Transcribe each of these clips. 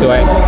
对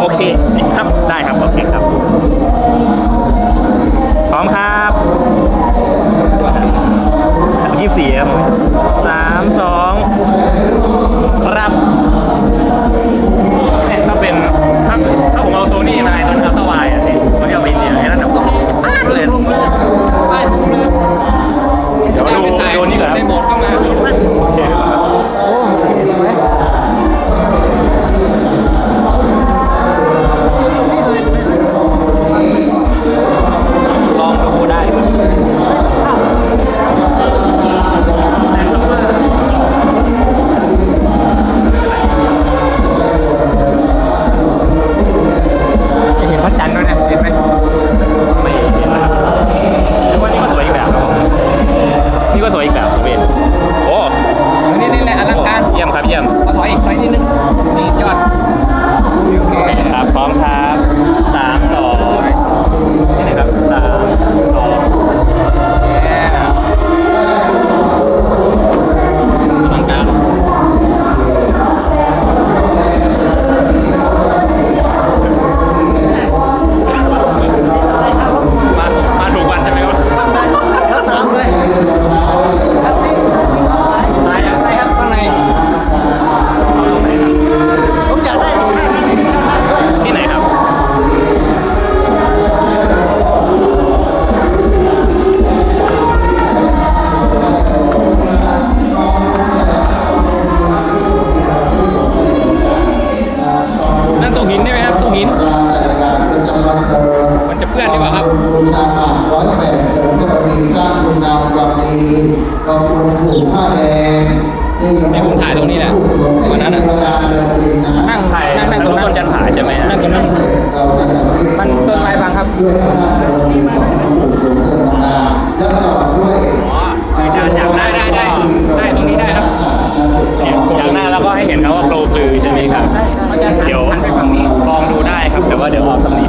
โอเคครับได้ครับโอเคครับ พร้อมครับยี่สี่ครับสามสองครับถ้าเป็นถ้าถ้าผมเอาโซนี่มาไอ้ตอนนี้อัลตวายอะนี่มันจะเอาไปอินเดียไอ้นั่นแบบเล่น 做一个 ผ้าแดงเดี๋ผมถ่ายตรงนี้แหละวันนั้นน่ะนั่งถ่ายนั่งนั่งตรงต้นจันผาใช่ไหมนั่งตรงนั้นมันต้นไม้บางครับด้วยพระรางพระจพระแล้กได้ได้ได้ได้ตรงนี้ได้ครับอย่างหน้าแล้วก็ให้เห็นครับว่าโปรปือใช่ไหมครับเดี๋ยวลองดูได้ครับแต่ว่าเดี๋ยวออกตรงนี้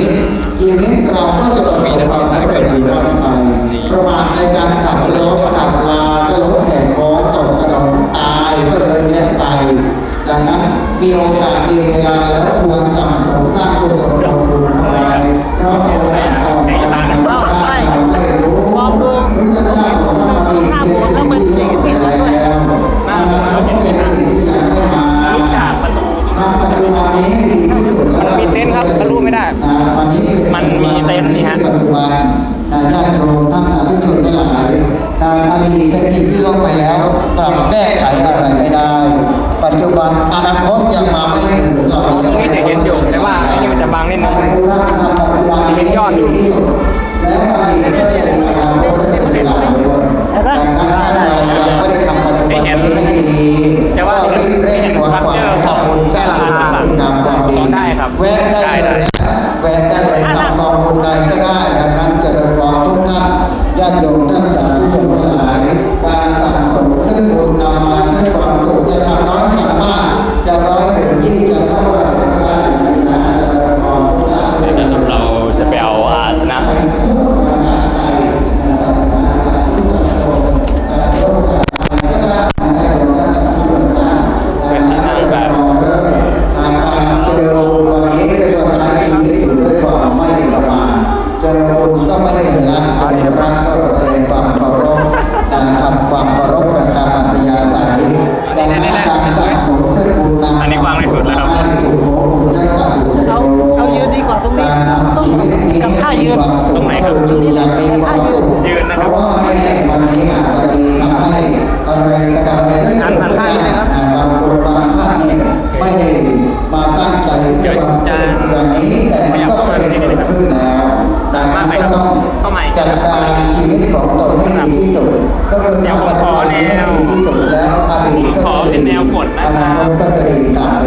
นิดทีนี้เราก็จะประสบความสำเร็จในร่างกายประมาทในการขับรถขับลาก็ลถแห่งค้อนตกกระดองตายก็เลยแยกไปดังนั้นมีโอกาสมีเวลาแล้วควรสั่งสมสร้างกุศลบุญเข้าไปเพราะโอกาสต่อไปเราไม่รู้มองดูหน้าหัวก็มันเจ็บแล้วหน้าหัวก็เป็นสิ่งที่ มันมีเต็นท์ครับทะลุไม่ได้ มันมีเต็นท์นี่ฮะญาติโยมท่างทุกชนทั้งหลายทางอดีตเป็นสิ่ที่ล่วงไปแล้วปรับแก้ไขอะไรไม่ได้ ปัจจุบันอนาคตยังมาไม่ถึงตรงนี้จะเห็นอยู่แต่ว่าอันนี้มันจะบางนิดนึงจะเห็นยอดอยู่แล้วอดีตก็จะเป็นการเป็นเป็นเป็ จะขยับเข้ามาในนี้นะครับมากไปครับเข้าใหม่จัดการชีวิตของตนให้ดีที่สุดก็คือวผมขอแนวผมขอเป็นแนวกดนะครับ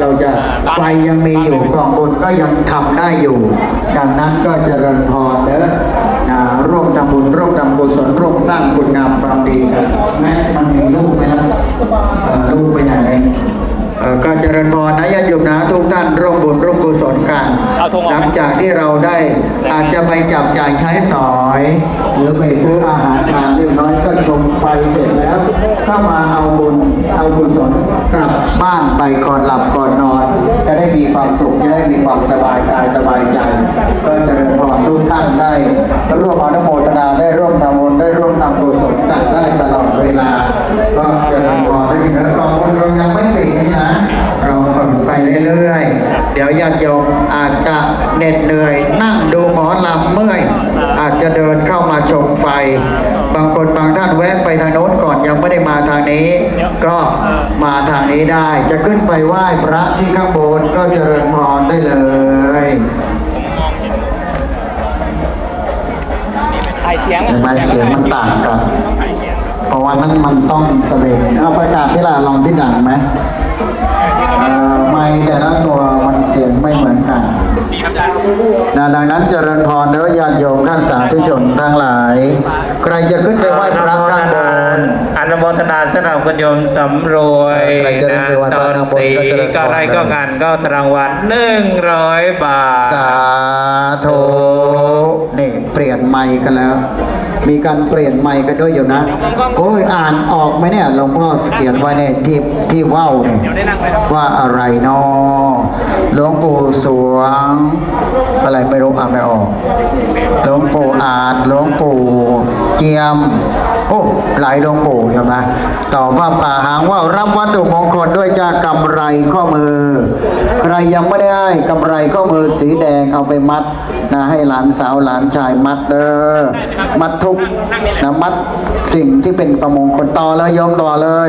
เราจะไฟยังมีอยู่กองบุญก็ยังทำได้อยู่ ดังนั้นก็จะริญพรเด้อะร่วมทำบุญร่วมทำกุศลร่วมสร้างคุณงามความดีกันแม้มันมีลูกไหมล่ะเอ่อลูกไปไหน ก็เจริญพรนะญาติโยมนะทุกท่านร่วมบุญร่วมกุศลกันเอาธงออกไหมหลังจากที่เราได้อาจจะไปจับจ่ายใช้สอย หรือไปซื้ออาหารทานเรียบร้อยก็ชมไฟเสร็จแล้วก็มาเอาบุญเอากุศลกลับบ้านไปก่อนหลับก่อนนอน จะได้มีความสุขจะได้มีความสบายกายสบายใจ ก็เจริญพรทุกท่านได้ร่วมอนุโมทนาได้ร่วมทำบุญได้ร่วมทำกุศลกันได้ ๆเดี๋ยวญาติโยมอาจจะเหน็ดเหนื่อย นั่งดูหมอลำเมื่อย อาจจะเดินเข้ามาชมไฟ บางคนบางท่านแวะไปทางโน้นก่อนยังไม่ได้มาทางนี้ ก็มาทางนี้ได้ จะขึ้นไปไหว้พระที่ข้างบนก็เจริญพรได้เลยถ่ายเสียงเห็นไหมเสียงมันต่างกันเพราะว่านั้นมันต้องตะเบงเอาประกาศที่ละลองที่ดังไหมเอ่อ ไม่แต่ละตัวมันเสียงไม่เหมือนกันดีครับอาจารย์นะดังนั้นเจริญพรเด้อญาติโยมท่านสาธุชนทั้งหลาย ใครจะขึ้นไปไหว้พระข้างบน อนุโมทนาสำหรับคุณโยมสำรวยใครจะได้นะไปไหว้พตระอนข้างบนสีก็เจริญพรก็ไรก็งานก็รางวัลหนึ่งร้อยบาท สาธุนี่เปลี่ยนไมค์กันแล้ว มีการเปลี่ยนไมค์กันด้วยอยู่นะ โอ้ยอ่านออกไหมเนี่ยหลวงพ่อเขียนไว้ในที่ที่ว่าวเนี่ยเดี๋ยวได้นั่งเลยครับว่าอะไรเนาะหลวงปู่สวง อะไรไม่รู้อ่านไม่ออกหลวงปู่อาจหลวงปู่เจียม โอ้หลายหลวงปู่ใช่ไหมต่อว่าป่าหางว่ารับวัตถุมงคลด้วยจากกำไรข้อมือ ใครยังไม่ได้กำไรข้อมือสีแดงเอาไปมัดนะให้หลานสาวหลานชายมัดเด้อมัดทุกนะมัดสิ่งที่เป็นประมงคลต่อเลยโยมต่อเลย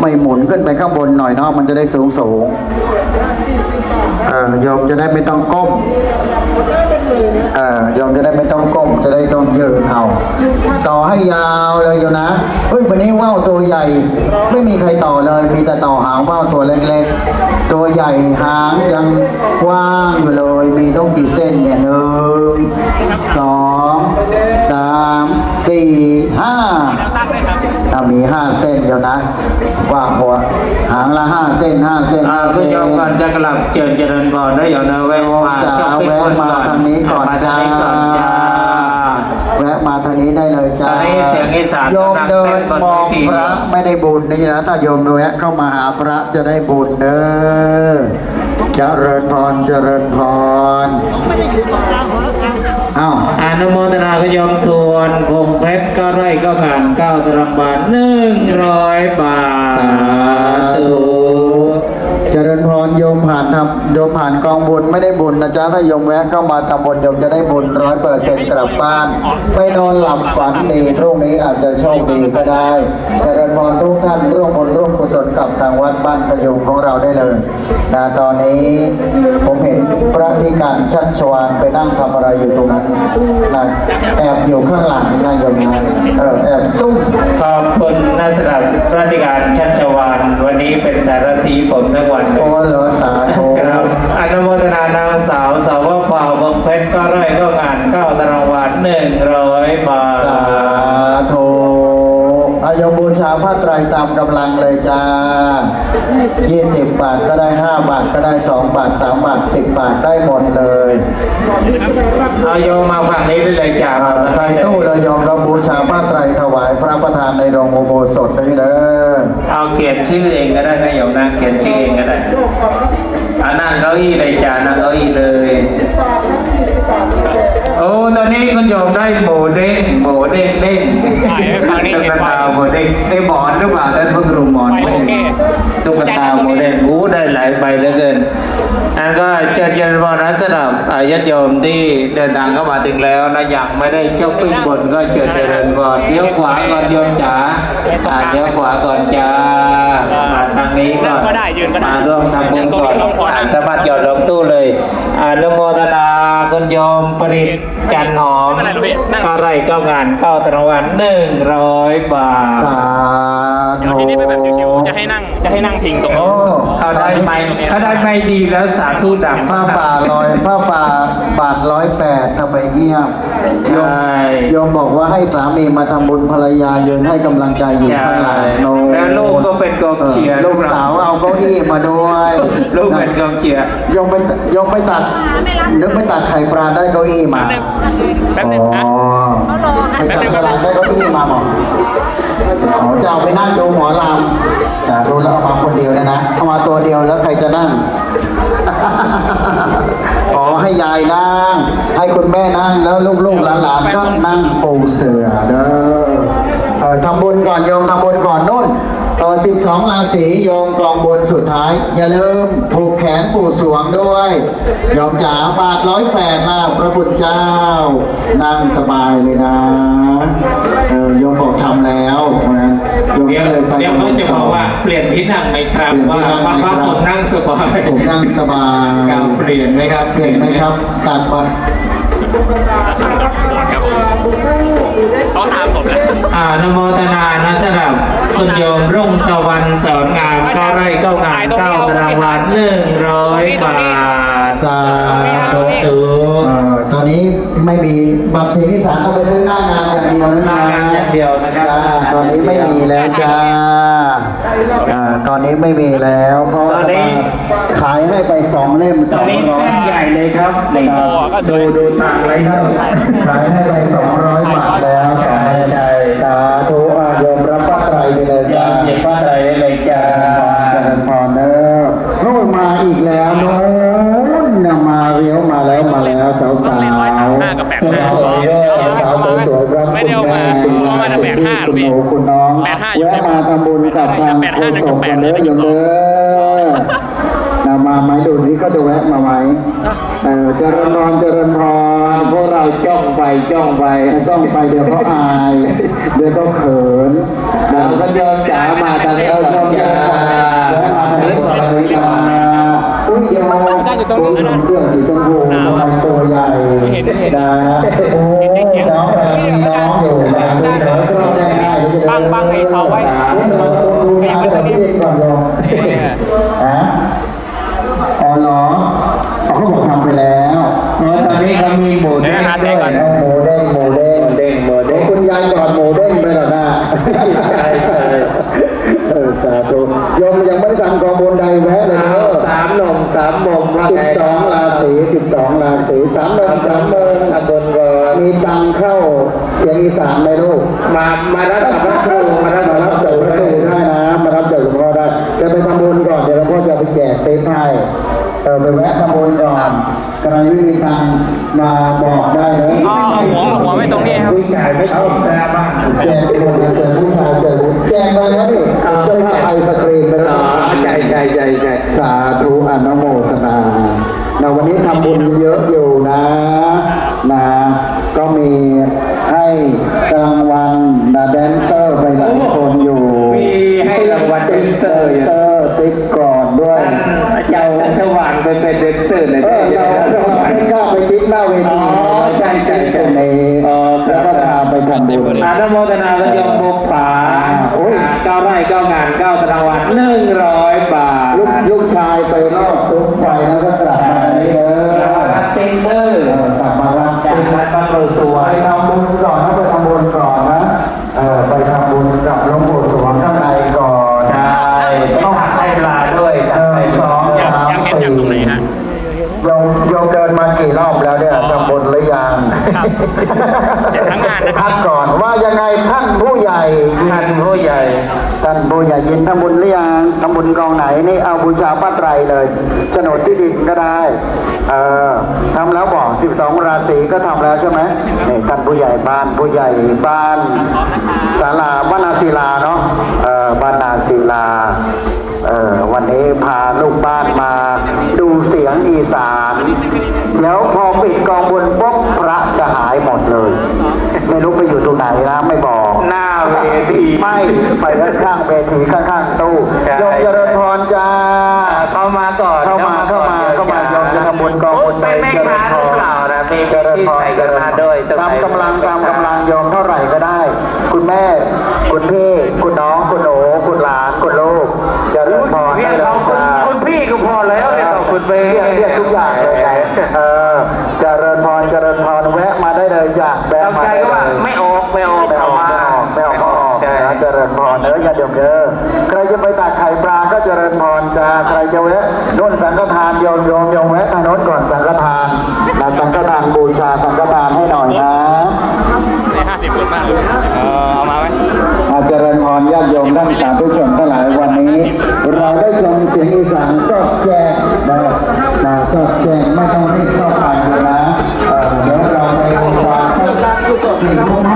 ไม่หมุนขึ้นไปข้างบนหน่อยเนาะมันจะได้สูงสูงเออโยมจะได้ไม่ต้องก้ม อ่อยอมจะได้ไม่ต้องก้มจะได้ต้องยืนเอา ต่อให้ยาวเลยอยู่นะเฮ้ยวันนี้ว่าวตัวใหญ่ ไม่มีใครต่อเลย มีแต่ต่อหางว่าวตัวเล็กๆ ตัวใหญ่หางยังกว้างอยู่เลย มีต้องกี่เส้นเนี่ยหนึ่งสองสามสี่ห้า ถ้ามีห้าเส้นเดียวนะ ว่าหัวหางละห้าเส้นห้าเส้นอ่าห้าคุเส้ณนโยมก่อนจะกลับเชิญเจริญพรได้อย่างเนอะแวะมาจ๋าช้อปปิ้งแวะก่อนมาทางนี้ก่อนมาทางนี้จ้าก่อนจ้าแวะมาทางนี้ได้เลยจ้าตอนนี้เสียงอีสานโยมเดินกำลังเต้นบนมองเวทีพระไม่ได้บุญนี่นะถ้าโยมแวะเข้ามาหาพระจะได้บุญเด้อเจริญพรเจริญพร อ้าวอนุโมทนาขยมทวนคงเพชรก็ไร่ก็งานเก้าตารางบาทหนึ่งร้อยบาท สาธุเจริญพรโยมผ่านทำโยมผ่านกองบุญไม่ได้บุญนะจ๊ะถ้าโยมแวะเข้ามาทำบุญโยมจะได้บุญร้อยเปอร์เซ็นต์กลับบ้าน ไม่นอนหลับฝันดีพรุ่งนี้อาจจะโชคดีก็ได้ เจริญพรทุกท่านร่วมบุญร่วมกุศล กับทางวัดบ้านประยุงของเราได้เลยนะตอนนี้ผมเห็นพระธิการชัดชวานไปนั่งทำอะไรอยู่ตรงนั้นนะแอบอยู่ข้างหลังนะโยมนะเออแอบซุ่มขอบคุณนักสำหรับราชการชัชวานวันนี้เป็นสารทีผมทั้งวันเลโอ้ยเหรอสาธุครับอนุโมทนานางสาวสาวฝ่าวบงเพชรก็ไร่ก็งานเก้าตารางวัลหนึ่งร้อยบาสาทธุอายมบูชาผ้าไตรตามกำลังเลยจ้า 20 บาทก็ได้ 5 บาทก็ได้ 2 บาท 3 บาท 10 บาทได้หมดเลยเอาโยมมาฝั่งนี้ได้เลยจ้าอ่าใส่ตู้เลยยอมเราบูชาผ้าไตรถวายพระประธานในโรงอุโบสถได้เลยเอาเขียนชื่อเองก็ได้นะโยมนะเขียนชื่อเองก็ได้อ่านั่งเก้าอี้เลยจ้านั่งเก้าอี้เลยโอ้ตอนนี้คุณ โยมได้หมูเด้งหมูเด้งเด้งถ่ายให้ฟังนี่ตุ๊เห็กนไฟตาหมูเด้งได้หมอนหรือเปล่าท่านพระครูหมอนไฟโอเคตุ๊กตาหมูเด้งอู้ได้หลายใบเหลือเกินอันก็เชิญเชิญพรนะสำหรับอ่าญาติโยมที่เดินทางเข้ามาถึงแล้วนะอยากไม่ได้เจ้าปิ้งบนก็เชิญเจริญพรเลี้ยวขวาก่อนโยมจ๋าอ่าเลี้ยวขวาก่อนจ้ามาทางนี้ก่อนนั่งก็ได้ยืนก็ได้มาร่วมทำบุญก่อนนั่งก็ได้อ่าสะบัดหยอดลงตู้เลยอนุโมทนา คุณโยมปริศจันหอมไม่เป็นไรหรอกพี่นั่งก็ไร่ก็งานเข้าตรางวัลหนึ่งร้อยบาทสาเดี๋ยวธุทีนี้เป็นแบบชิวๆจะให้นั่งจะให้นั่งพิงตรงโอ้นี้เขาได้ไม่เขาได้ไม่ดีแล้วสาธุดังผ้าป่าลอยผ้าป่าบาทร้อยแปดทำไมเงียบใช่โยมบอกว่าให้สามีมาทำบุญภรรยายืนให้กำลังใจอยู่ใช่ข้างหลังโน่แล้วลูกก็เป็นกองเชียร์ลูกสาวเอาเก้าอี้มาด้วยลูกเป็นกองเชียร์โยมไปโยมไปตัดนึกไปตัดไข่ปลาได้เก้าอี้มาแป๊บนึงแป๊บนึงนะอ๋อไปตัดสลัดได้เก้าอี้มาบอกอ๋อจะเอาไปนั่งดูหมอลำสาธุแล้วเอามาคนเดียวเลยนะเอามาตัวเดียวแล้วใครจะนั่งอ๋อให้ยายนั่ง ให้คุณแม่นั่งแล้วลูกๆหลานๆก็นั่งปูเสือเด้อเออทำบุญก่อนโยมทำบุญก่อนโน่นต่อ12ราศีโยมกองบุญสุดท้าย อย่าลืมผูกแขนปู่สวงด้วยโยมจ๋าบาทร้อยแปดนะพระพุทธเจ้า นั่งสบายเลยนะเออโยมบอกทำแล้วเพราะ เดี๋ยวก็เลยไปเดี๋ยวเขาจะบอกว่าเปลี่ยนที่นั่งไหมครับเปลี่ยนว่าที่นั่งไหมว่าครับผมนั่งสบายผมนั่งสบายครับเปลี่ยนไหมครับเปลี่ยนไหมครับตัดบัตรเขาถามผมแล้วอานุโมทนานะสำหรับคุณโยมรุ่งตะวันสอนงามเข้าไร่เข้างานเข้าตารางวัลหนึ่งร้อยบาท สาธุธุเอ่อตอนนี้ ไม่มีบัตรเสียงที่สารต้องไปซื้อหน้างานอย่างเดียวนะหน้างานอย่างเดียวนะครับจ้าตอนนี้ไม่มีแล้วจ้าอ่าตอนนี้ไม่มีแล้ว เพราะว่าขายให้ไปสองเล่มตสออนงนี้ร้อยแท่นใหญ่เลยครับนี่ดูดูต่างไรครับขายให้ไปสองร้อยบาทแล้วสองเล่มโยมรับผ้าไตรไปเลยยอจ้ามหยิบผ้าไตรได้เลยจ้า เจริญพรเด้อโน่นมาอีกแล้วโน่นน่ะมาเรียวมาแล้วมาแล้วสาวสาว แปดห้าสวยๆสาวสวยๆครับไม่ได้เอามาคุณแเอามาแต่แปดห้าหรอกพี่คุณหนูคุณน้องแปดห้าอยู่แวะมาทำบุญกับทางแปดห้าโฆหนึ่งษกับกแปกัดนเด้อโยมเด้อนะมาไหมดูนี้ก็จะแวะมาไหมเออเจริญพรเจริญพรพวกเราจ้องไปจ้องไปไม่ต้องไปเดี๋ยวเขาอายเดี๋ยวเขาเขินเราก็โยมจ๋ามาทางนี้เราก่ชออนบจ้าเดินมาทางนี้ก่อนเลยนะอุ้ยโยมคุณเสื้อสีชมพูทำไม ตัวใหญ่เห็นเห็นนะโอ้น้องกำลังมีน้องอยู่นะดูเดี๋ยวก็ได้ง่ายบังบังไอ้เสาไว้นี่เราดูชาเดี๋ยวพี่ก่อนลงฮะ ว่าสิไงบสองราศีสิบสองราศีสามโมงสามโมงทำบุญก่อนมีตังค์เข้าเสียงอีสานไหมลูกมามารับกับพระครูมารับมากับพรัระบคจากรูหลวงพ่อได้นะ มารับจากหลวงพ่อได้จะไปทำบุญก่อนเดี๋ยวหลวงพ่อจะไปแจกเต๊ให้เออไปแวะทำบุญก่อนใครไม่มีตังค์มาบอกได้เลยเอาเอาหัวเอาหัวไว้ตรงนี้ครับผู้ชายไม่ชอบแซ่บ้างแจกหมดเลยเจอผู้ชายเจอผู้แจกไปแล้วนี่เจ้าภาพไอศกรีมไปแล้อ๋วอใจใจใจใจสาธุอนุโมทนาในวันนี้ทำบุญเยอะอยู่นะนะก็มีให้รางวัลนะแดนเซอร์ไปหลายคนอยู่มีให้รางวัลเป็นเซอร์อยู่เซอร์ติ๊กก่อนด้วยท่านอาจารย์สว่างไปเป็นเดนเซอร์เลยเอได้อยังเราไงเราไม่กล้าไปติ๊กหน้าเวทีอ๋อใช่ใช่ใช่ตรงนี้อ๋อครัแล้บวก็พาไปทำบุญอนุโมทนาและยมบุกฝาโอ้ยเก้าไร่เก้างานเก้าตารางวัลหนึ่งร้อยบาทลูกลูกชายไปรอบซุ้มไฟแล้วก็กลับ จากนั้นบางโรสวไปยทำบุญก่อนนะไปทำบุญก่อนนะเออไปทำบุญกับหลวงปู่สวงข้างในก่อนใช่ต้องหักให้ปลาด้วยเอทำอให้สสอองงอยากสามอยากเห็นจากตรงไหนสี่ฮะโยมโยมเดินมากี่รอบแล้วเนี่ยทำบุญหรือยังครับเดี๋ยวทั้งงานนะครับพักก่อนว่ายังไงท่านผู้ใหญ่ท่านผู้ใหญ่ ท่านผู้ใหญ่ยินทำบุญหรือยังทำบุญกองไหนนี่เอาบูชาป้าไตรเลยโฉนดที่ดินก็ได้เออทำแล้วบอก12ราศีก็ทำแล้วใช่ไหมนี่ท่านผู้ใหญ่บ้านผู้ใหญ่บ้านศาลาบ้านนาศิลาเนาะเออบ้านนาศิลาเออวันนี้พาลูกบ้านมาดูเสียงอีสานเดี๋ยวพอปิดกองบุญปุ๊บพระจะหายหมดเลย ไม่รู้ไปอยู่ตรงไหนนะไม่บอก หน้าเวทีไม่ไปข้างข้าง ๆเวทีข้างๆตู้ใช่โยมเจริญพรจ้าเข้ามาก่อนเข้ามาเข้ามาเข้ามาโยมจะทำบุญกองบุญเป็นแม่ค้าหรือเปล่านะมีเจริญที่พรใส่กันมาด้วยตามกำลังตามกำลังโยมเท่าไหร่ก็ได้ คุณแม่ คุณพี่คุณน้อง จ้าใครจะแวะนุ่นสังฆทานโยมโยมโยมแวะทางโน้นก่อนสังฆทานนะสังฆทานบูชาสังฆทานให้หน่อยนะในห้าสิบคนมากเลยเออเอามาไหมอาเจริญพรญาติโยมท่านสาธุชนทั้งหลายวันนี้ เราได้ชมเสียงอีสานสอดแจกนะนะสอดแจกไม่ต้องรีบเข้าไปนะเดี๋ยวเราไปดูความสี่ทุ่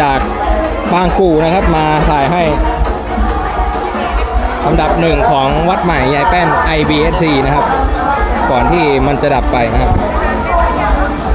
จากบางกูนะครับมาถ่ายให้ลำดับหนึ่งของวัดใหม่ยายแป้น IBSC นะครับ ก่อนที่มันจะดับไปนะครับ